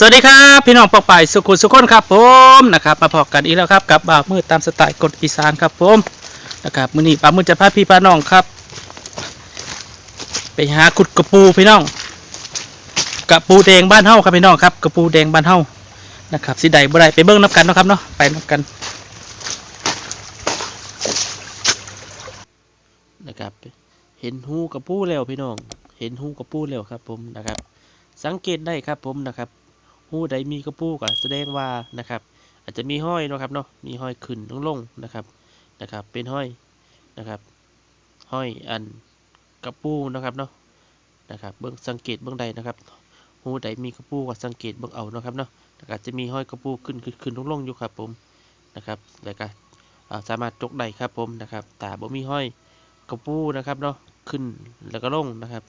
สวัสดีครับพี่น้องปอกป่ายสุขุมสุขคนครับผมนะครับมาพอกันอีกแล้วครับกับบ่าวมืดตามสไตล์กดอีสานครับผมนะครับมื้อนี้บ่าวมืดจะพาพี่พาน้องครับ ไปหาขุดกระปูพี่น้องกระปูแดงบ้านเฮาครับพี่น้องครับกระปูแดงบ้านเฮานะครับสิใดบ่ได้ไปเบิ่งนับกันนะครับเนาะไปนับกันนะครับเห็นหูกระปูแล้วพี่น้อง เห็นหูกระปูแล้วครับผมนะครับสังเกตได้ครับผมนะครับ หูใดมีกระปูก็แสดงว่านะครับ อาจจะมีห้อยนะครับเนาะมีห้อยขึ้นลงลงนะครับนะครับ เป็นห้อยนะครับห้อยอันกระปูนะครับเนาะนะครับเบื้องสังเกตเบื้องใดนะครับหูใดมีกระปูก็สังเกตเบื้องเอานะครับเนาะนะครับจะมีห้อยกระปูขึ้นขึ้นขึ้นลงลงอยู่ครับผมนะครับแล้วก็สามารถจกได้ครับผมนะครับแต่บ่มีห้อยกระปูนะครับเนาะขึ้นแล้วก็ลงนะครับ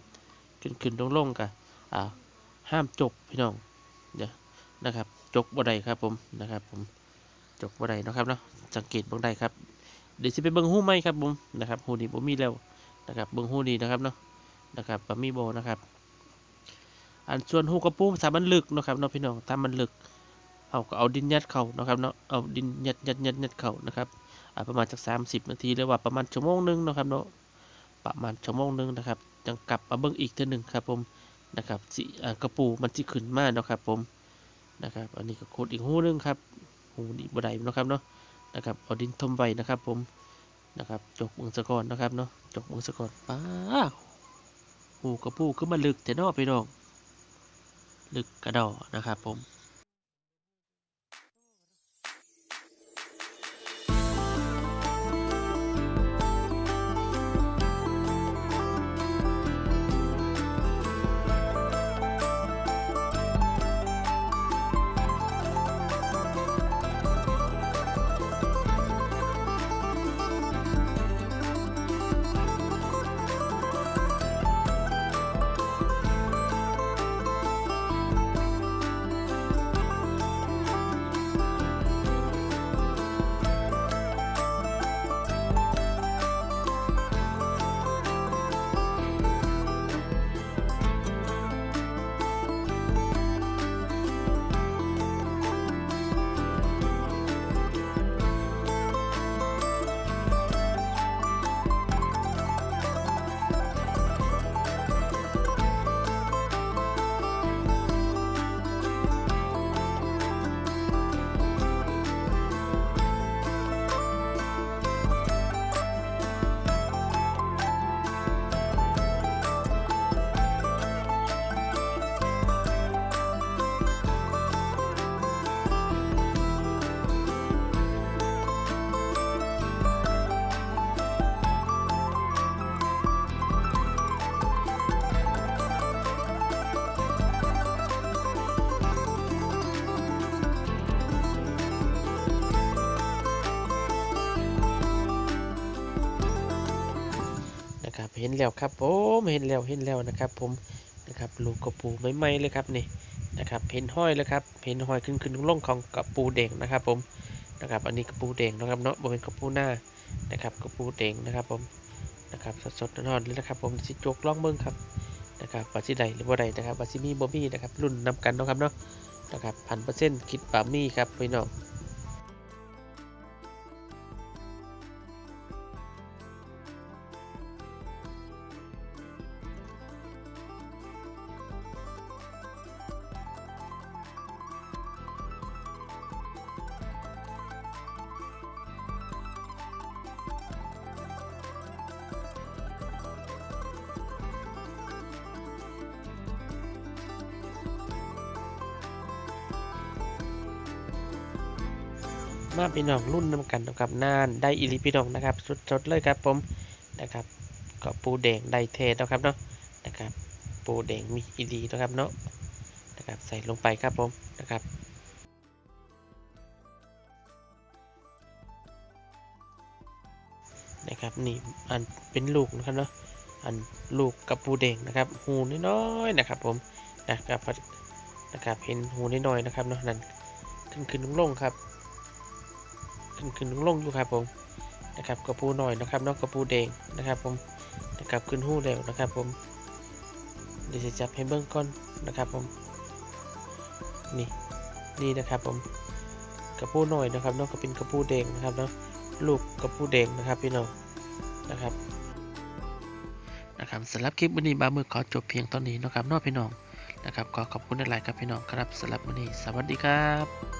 ขึ้นขึ้นลงลงก็อ่าห้ามจกพี่น้อง เดี๋ยวนะครับ จกบ่ได้ครับผมนะครับผมจกบ่ได้นะครับเนาะสังเกตเบิ่งได้ครับเดี๋ยวสิไปเบิ่งหูไหมครับผมนะครับหูนี้บ่มีแล้วนะครับเบิ่งหูนี้นะครับเนาะนะครับบ่มีโบนะครับอันส่วนหูกระปูถ้ามันลึกนะครับเนาะพี่น้องถ้ามันลึกเอาก็เอาดินยัดเข้านะครับเนาะเอาดินยัดยัดยัดยัดเข้านะครับประมาณสัก30 นาทีหรือว่าประมาณชั่วโมงหนึงนะครับเนาะประมาณชั่วโมงหนึงนะครับจังกลับมาเบิ่งอีกเทื่อหนึงครับผม นะครับสิกระปูมันสิขึ้นมากนะครับผมนะครับ อันนี้ก็โคดอีกหูนึงครับหูนี่บ่ได้เนะครับเนาะนะครับเอาดินทมไว้นะครับผมนะครับจกเมืองสะกอนนะครับเนาะจกเมืองสะกอนป้าหูกระปูขึ้นมาลึกแต่นอกไปน้องลึกกระดอนะครับผม เห็นแล้วครับผมเห็นแล้วเห็นแล้วนะครับ ผมนะครับลูกกระปูใหม่ๆเลยครับนี่นะครับเห็นห้อยแล้วครับเห็นห้อยขึ้นขึ้นลงลงของกระปูแดงนะครับ ผมนะครับอันนี้กระปูแดงนะครับเนาะบ่เป็นกระปูหน้านะครับกระปูแดงนะครับ ผมนะครับสดๆร้อนเลยนะครับ ผมสิจกล่องเบิ่งครับนะครับว่าสิใดหรือบ่ใดนะครับว่าสิมีบ่มีนะครับรุ่นนำกันนะครับเนาะนะครับพันเปอร์เซ็นต์คิดป่ามีครับพี่น้อง มาพี่น้องรุ่นนำกันนะครับน่านได้อีหลีพี่น้องนะครับสดๆเลยครับผมนะครับก็ปูแดงได้เทนะครับเนาะนะครับปูแดงมีอีหลีนะครับเนาะนะครับใส่ลงไปครับผมนะครับนะครับนี่อันเป็นลูกนะครับเนาะอันลูกกับปูแดงนะครับหูน้อยๆนะครับผมนะครับนะครับเห็นหูน้อยๆนะครับเนาะนั่นขึ้นขึ้นลงๆครับ ขึ้นขึ้นลงลงอยู่ครับผมนะครับกระปูหน่อยนะครับนอกกระปูแดงนะครับผมนะครับขึ้นหู้แล้วนะครับผมเดี๋ยวจะจับให้เบื้องก้อนนะครับผมนี่นี่นะครับผมกระปูหน่อยนะครับนาะก็เป็นกระปูแดงนะครับเนาะลูกกระปูแดงนะครับพี่น้องนะครับนะครับสำหรับคลิปวันนี้บามือขอจบเพียงเท่านี้นะครับนาะพี่น้องนะครับขอขอบคุณหลายๆครับพี่น้องครับสำหรับวันนี้ สวัสดีครับ